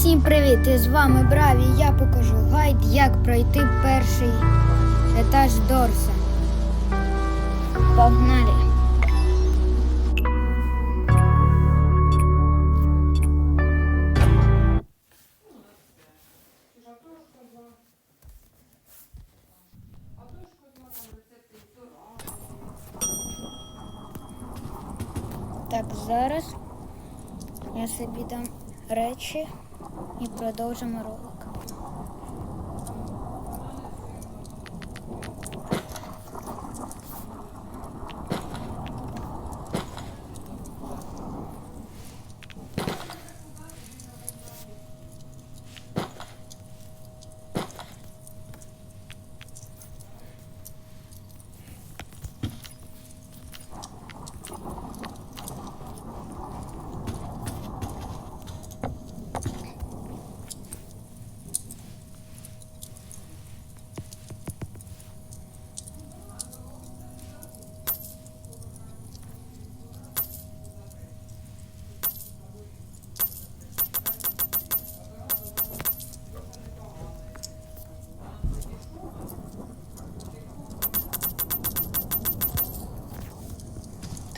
Всім привіт! І з вами Браві. Я покажу гайд, як пройти перший етаж Дорса. Погнали! Так, зараз я собі дам речі і продовжимо ролик.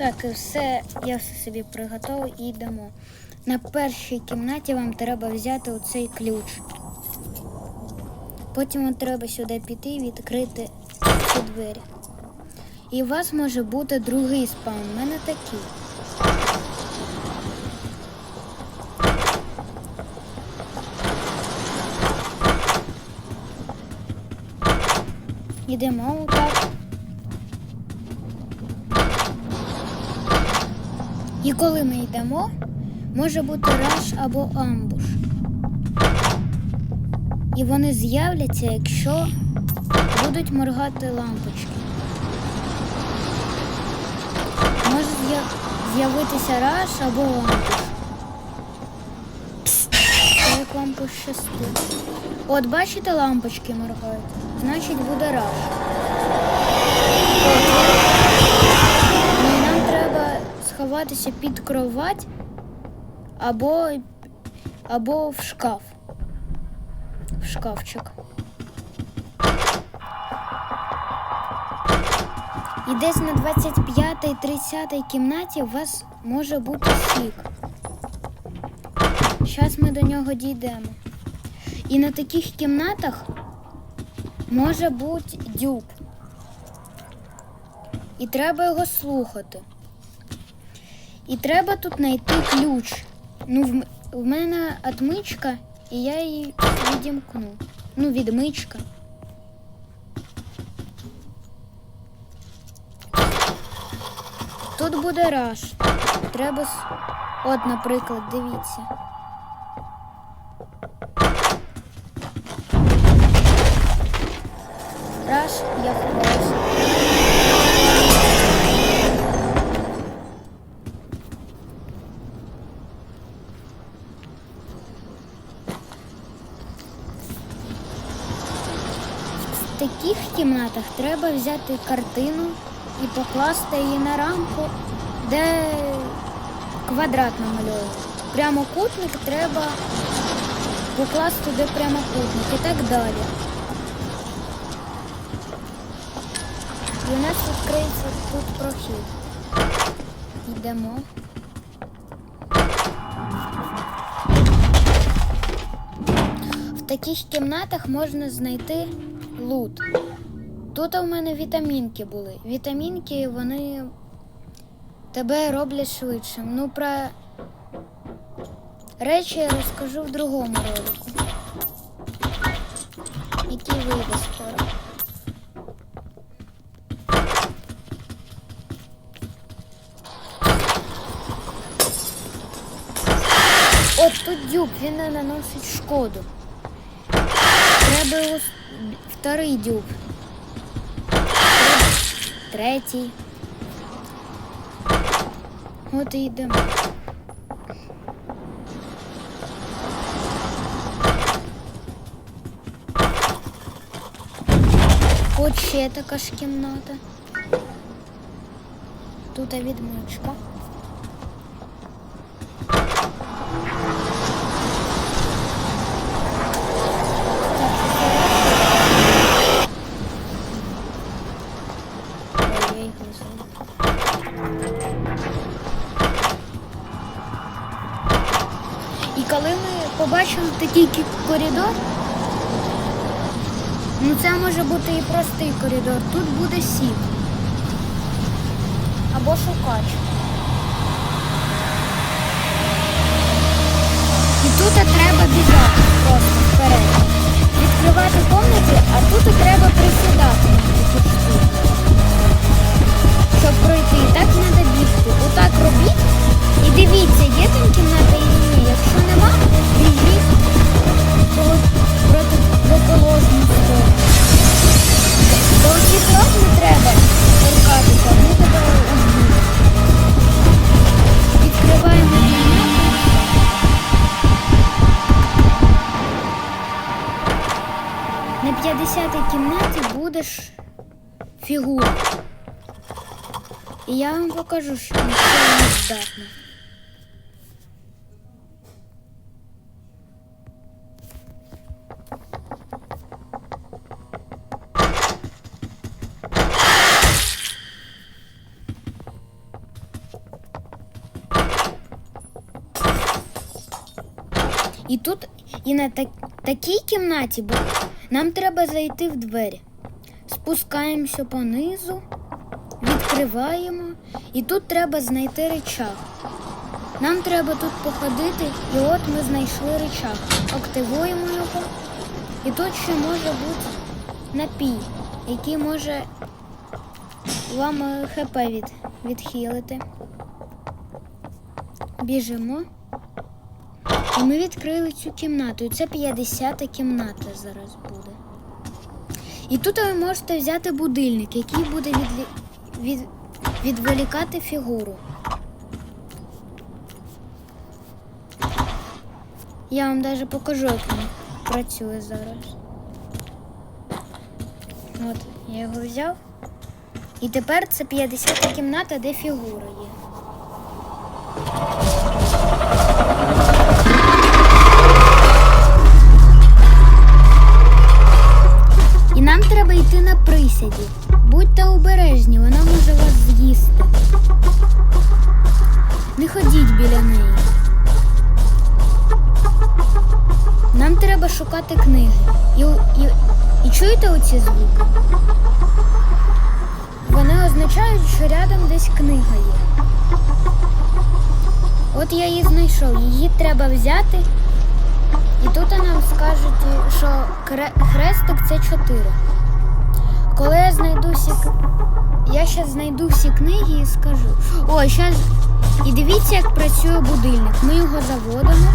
Так, все, я все собі приготував і йдемо. На першій кімнаті вам треба взяти оцей ключ. Потім вам треба сюди піти і відкрити ці двері. І у вас може бути другий спаун. У мене такий. Йдемо отак. І коли ми йдемо, може бути раш або амбуш. І вони з'являться, якщо будуть моргати лампочки. Може з'я- з'явитися раш або амбуш. Як вам пощастить. От бачите, лампочки моргають? Значить буде раш. Сховатися під кровать або, або в шкаф. В шкафчик. І десь на 25-30 кімнаті у вас може бути сік. Зараз ми до нього дійдемо. І на таких кімнатах може бути дюб. І треба його слухати. І треба тут знайти ключ. Ну, в, в мене отмичка, і я її відімкну. Ну, відмичка. Тут буде раш. Треба. От, наприклад, дивіться. Раш, я ховаюся. Кімнатах треба взяти картину і покласти її на рамку, де квадрат намальовує. Прямокутник треба покласти де прямокутник і так далі. І у нас відкриється тут прохід. Йдемо. В таких кімнатах можна знайти лут. Тут у мене вітамінки були. Вітамінки вони тебе роблять швидше. Ну про речі я розкажу в другому ролику. Який вийде скоро. От тут дюб, він не наносить шкоду. Треба його вторий дюб. Треба Третій. От і йдемо. От ще така ж кімната. Тут відмичка. Кі- коридор, ну це може бути і простий коридор. Тут буде сів. Або шукач. І тут треба біжати просто вперед. Відкривати комнати, а тут треба присідати так, такій кімнаті бу- нам треба зайти в двері. Спускаємося понизу, відкриваємо, і тут треба знайти речах. Нам треба тут походити, і от ми знайшли речах. Активуємо його. І тут ще може бути напій, який може вам е, ХП від, відхилити. Біжимо. І ми відкрили цю кімнату. І це 50-та кімната зараз буде. І тут ви можете взяти будильник, який буде відлі... від... відволікати фігуру. Я вам навіть покажу, як він працює зараз. От, я його взяв. І тепер це 50-та кімната, де фігура є. Знайшов. Її треба взяти. І тут нам скажуть, що хрестик це 4. Коли я знайду всі я зараз знайду всі книги і скажу. О, зараз. І дивіться, як працює будильник. Ми його заводимо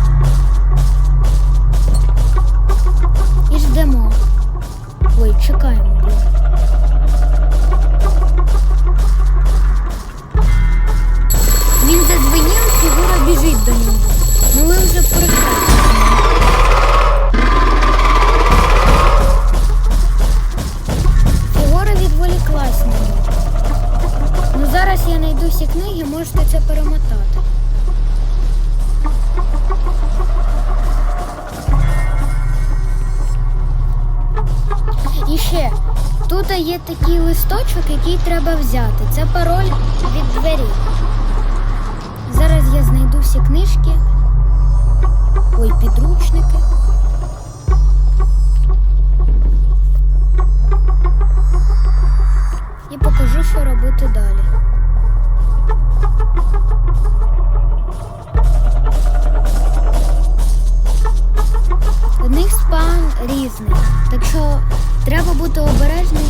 треба бути обережним,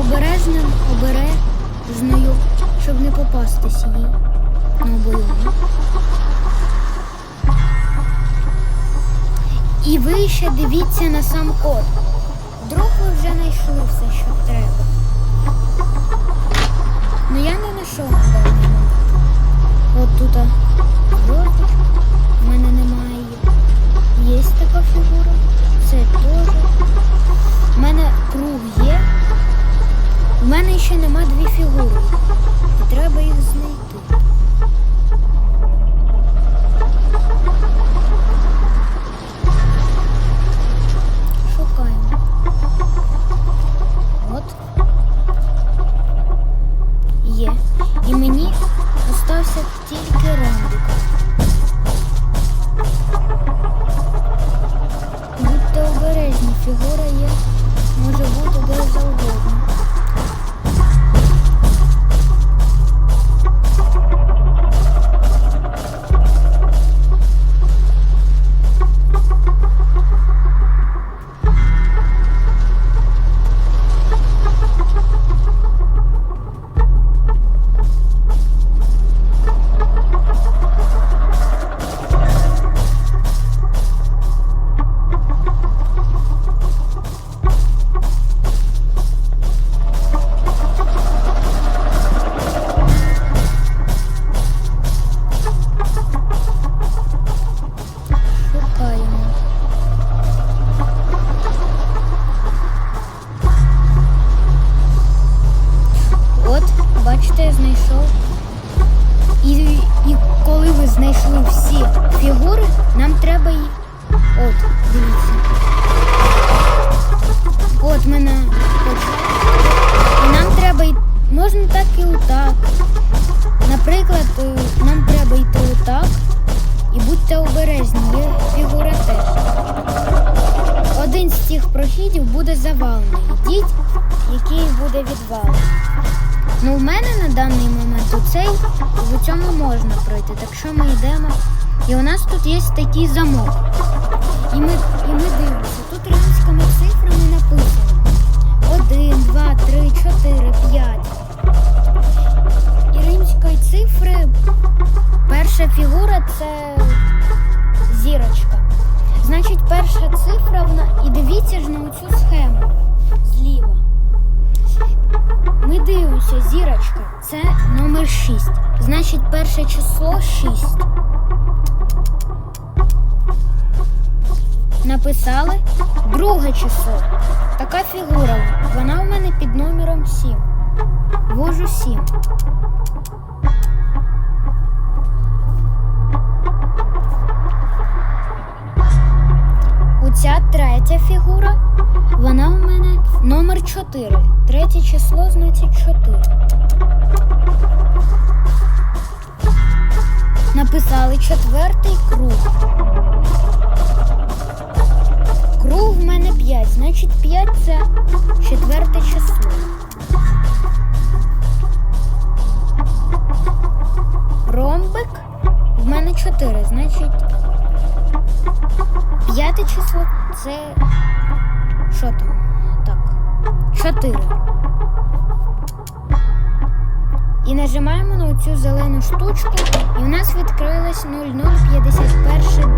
обережним, обережною, щоб не попастись їй на обойому. І ви ще дивіться на сам код. Вдруг ви вже знайшли все, що треба. Ну я не знайшов на даний. От тут зв'язочка. У мене немає. Є така фігура. Це теж. У мене круг є. У мене ще нема дві фігури. І треба їх знайти. 我。Буде. Ну, в мене на даний момент у в цьому можна пройти. Так що ми йдемо. І у нас тут є такий замок. І ми, і ми дивимося. Ми зірочка. Це номер 6. Значить, перше число 6. Написали друге число. Така фігура. Вона у мене під номером 7. Вожу 7. Оця третя фігура, вона у мене номер 4. Третє число, значить 4. Написали четвертий круг. Круг в мене 5, значить 5 це четверте число. Ромбик в мене 4, значить П'яте число це. Що там? Так. Чотири. І нажимаємо на цю зелену штучку, і у нас відкрилось 0051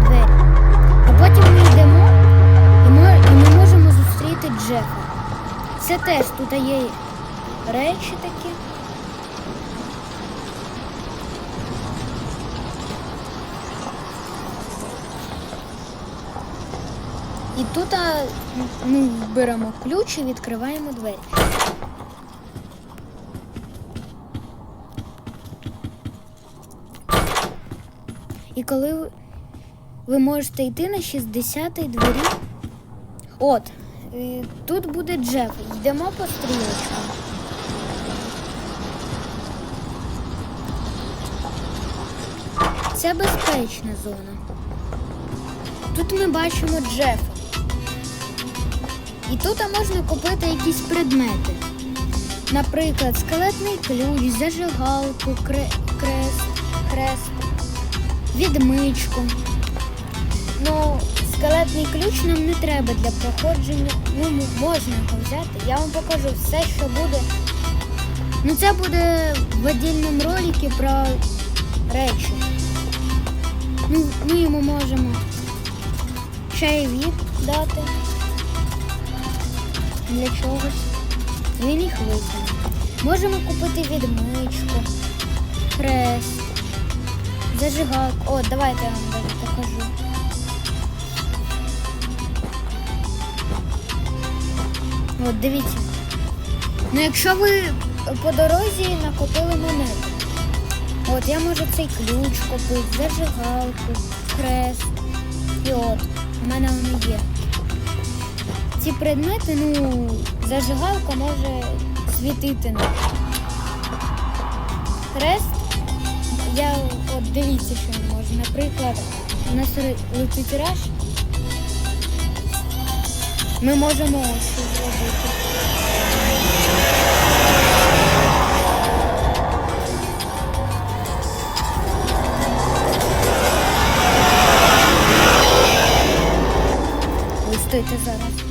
двері. А потім ми йдемо і ми, і ми можемо зустріти Джефа. Це теж тут є речі такі. І тут ми беремо ключ і відкриваємо двері. І коли ви, ви можете йти на 60-й двері. От, е, тут буде Джеф. Йдемо по стрілочкам. Це безпечна зона. Тут ми бачимо Джефа. І тут можна купити якісь предмети. Наприклад, скелетний ключ, зажигалку, кре- крест, хрест, відмичку. Ну, скелетний ключ нам не треба для проходження. Ну, можна його взяти. Я вам покажу все, що буде. Ну, це буде в отдільному ролику про речі. Ну, ми йому можемо чайові дати для чогось. Він їх викине. Можемо купити відмичку, хрест, зажигалку. О, давайте я вам покажу. От дивіться. Ну, якщо ви по дорозі накопили монету, от я можу цей ключ купити, зажигалку, хрест. І от, у мене вони є. Ці предмети, ну, зажигалка може світити. Хрест, я от дивіться, що він може. Наприклад, у нас летить раш. Ми можемо ось що зробити. Ви стойте зараз.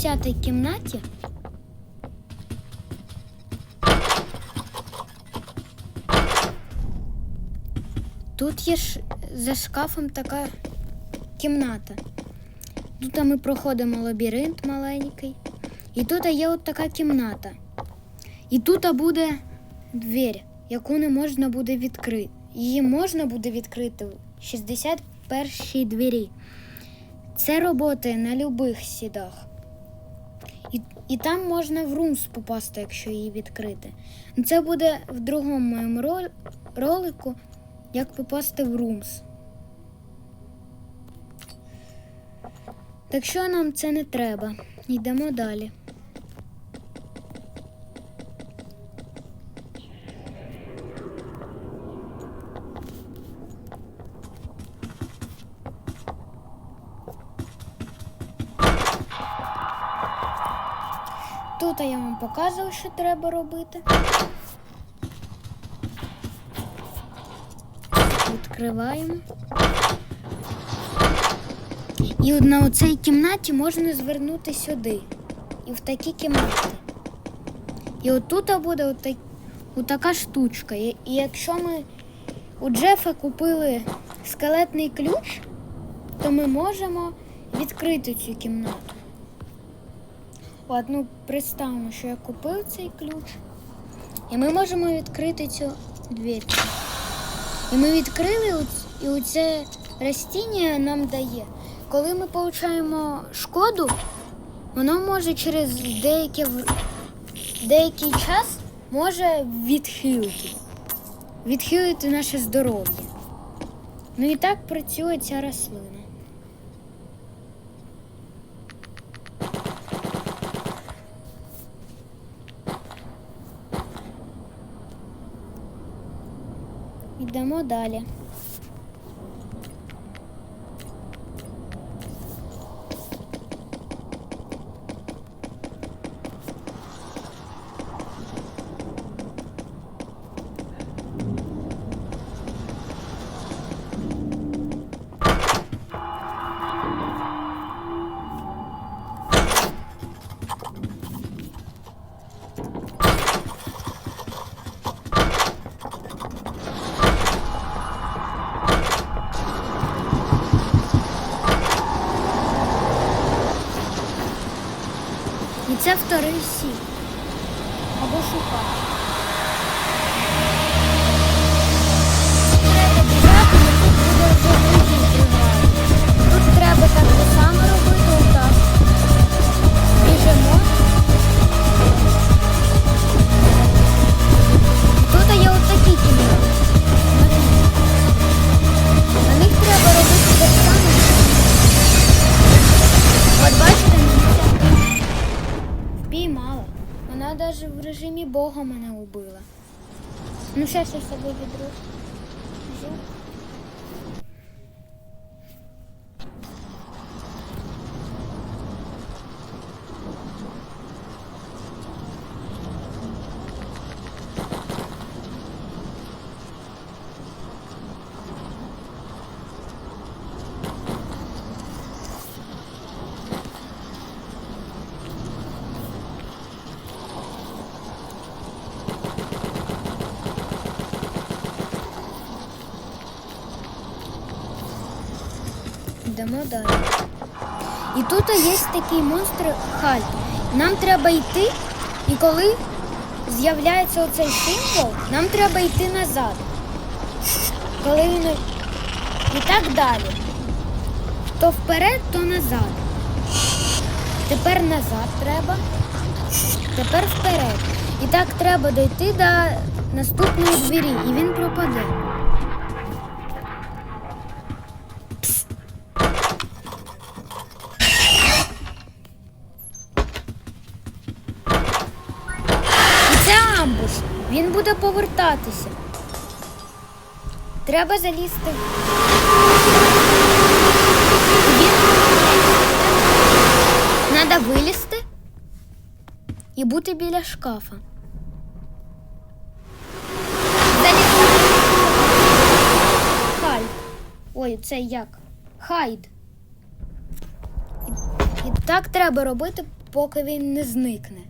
десятій кімнаті. Тут є ш... за шкафом така кімната. Тут ми проходимо лабіринт маленький. І тут є от така кімната. І тут буде двір, яку не можна буде відкрити. Її можна буде відкрити в 61-й двері. Це роботи на любих сідах. І, там можна в румс попасти, якщо її відкрити. Це буде в другому моєму рол- ролику, як попасти в румс. Так що нам це не треба. Йдемо далі. Тут я вам показував, що треба робити. Відкриваємо. І от на оцій кімнаті можна звернути сюди. І в такі кімнати. І отут буде отак, отака штучка. І, і якщо ми у Джефа купили скелетний ключ, то ми можемо відкрити цю кімнату. От, ну, представимо, що я купив цей ключ. І ми можемо відкрити цю двір. І ми відкрили і оце растіння нам дає. Коли ми отримуємо шкоду, воно може через деяке, деякий час може відхилити. Відхилити наше здоров'я. Ну і так працює ця рослина. Йдемо далі. Це вторий Ну, сейчас я с тобой відру. Йдемо далі. І тут є такий монстр Халь. Нам треба йти, і коли з'являється оцей символ, нам треба йти назад. Коли він... І так далі. То вперед, то назад. Тепер назад треба. Тепер вперед. І так треба дойти до наступної двері, і він пропаде. Повертатися. Треба залізти. Треба вилізти і бути біля шкафа. Залізти. Хайд. Ой, це як? Хайд. І, так треба робити, поки він не зникне.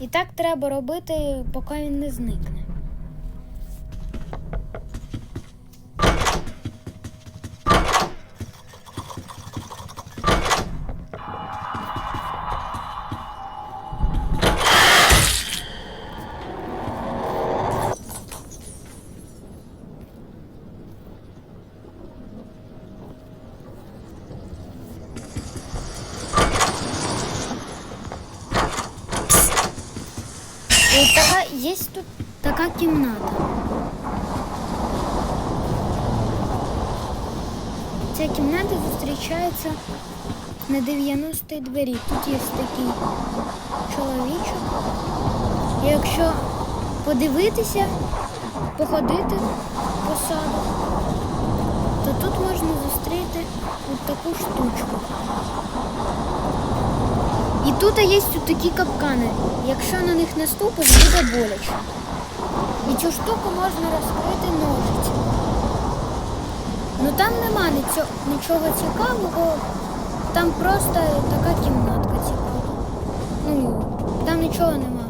І так треба робити, поки він не зникне. 90-й двері. Тут є такий чоловічок. І якщо подивитися, походити по саду, то тут можна зустріти от таку штучку. І тут є такі капкани. Якщо на них наступиш, буде боляче. І цю штуку можна розкрити ножицями. Ну там нема нічого цікавого, там просто така кімнатка цікава. Ну, там нічого нема.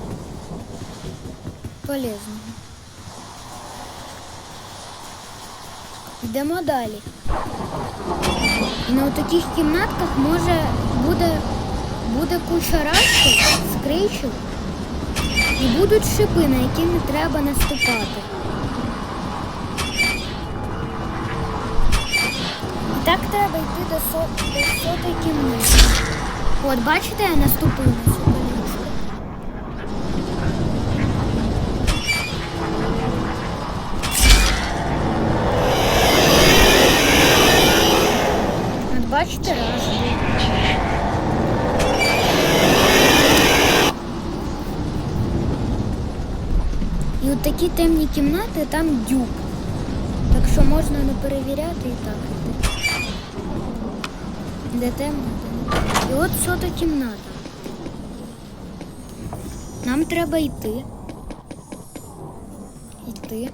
Полезного. Йдемо далі. На таких кімнатках може буде, буде куча рашків, скричів і будуть шипи, на які не треба наступати. так треба йти до, со, до сотої кімнати. От, бачите, я наступив на цю колючку. От бачите, раз. І от такі темні кімнати, там дюб. Де. І от сота кімната. Нам треба йти. Йти.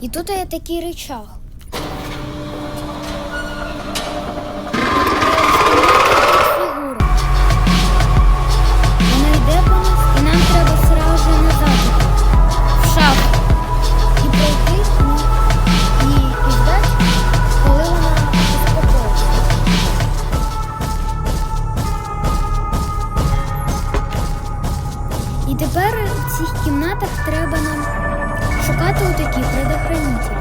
І тут є такий речах. Предохранителі.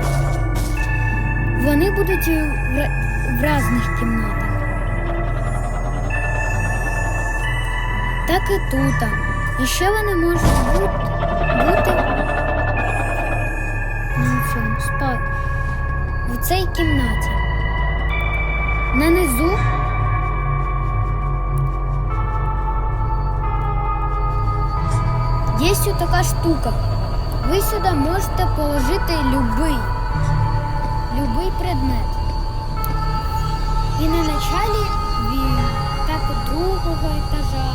Вони будуть в, ра- в різних кімнатах. Так і тут. І ще вони можуть бути, бути на цьому спа в цій кімнаті. На низу є така штука. Ви сюди можете положити любий, любий предмет. І на началі він так і другого етажа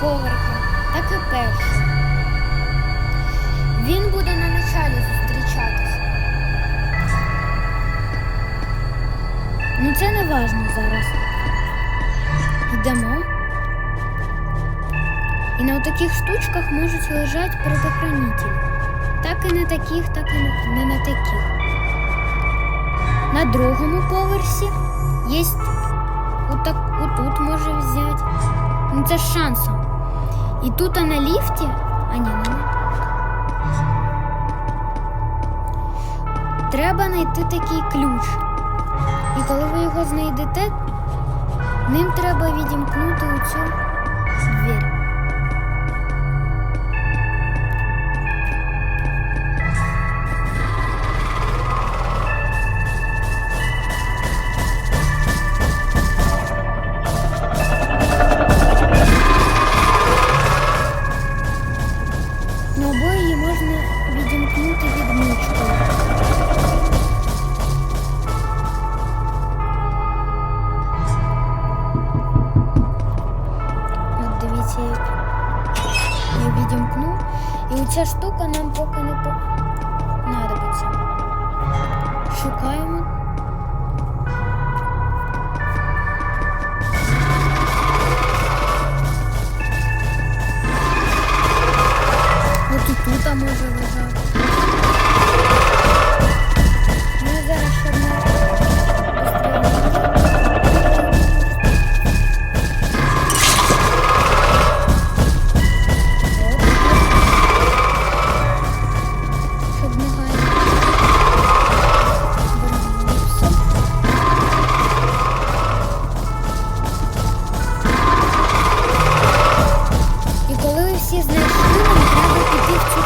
поверха, так і першого. Він буде на началі зустрічатися. Ну це не важно зараз. Йдемо. І на таких штучках можуть лежати предохранителі. Так і на таких, так і не на таких. На другому поверсі є отак, отут може взяти. Ну це з шансом. І тут а на ліфті. А ні, нема. Треба знайти такий ключ. І коли ви його знайдете, ним треба відімкнути оцю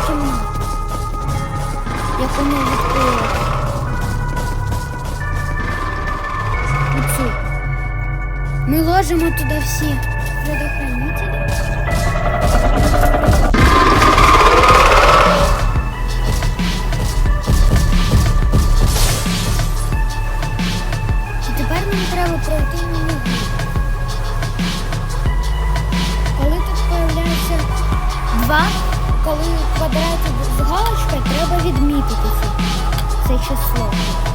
чому? Я по ній відкрила. Оцю. Ми ложимо туди всі предохранителі. consciousness.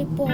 一波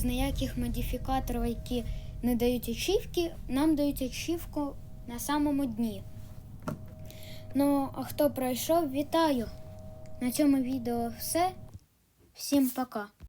без ніяких модифікаторів, які не дають ачівки, нам дають ачівку на самому дні. Ну, а хто пройшов, вітаю! На цьому відео все. Всім пока!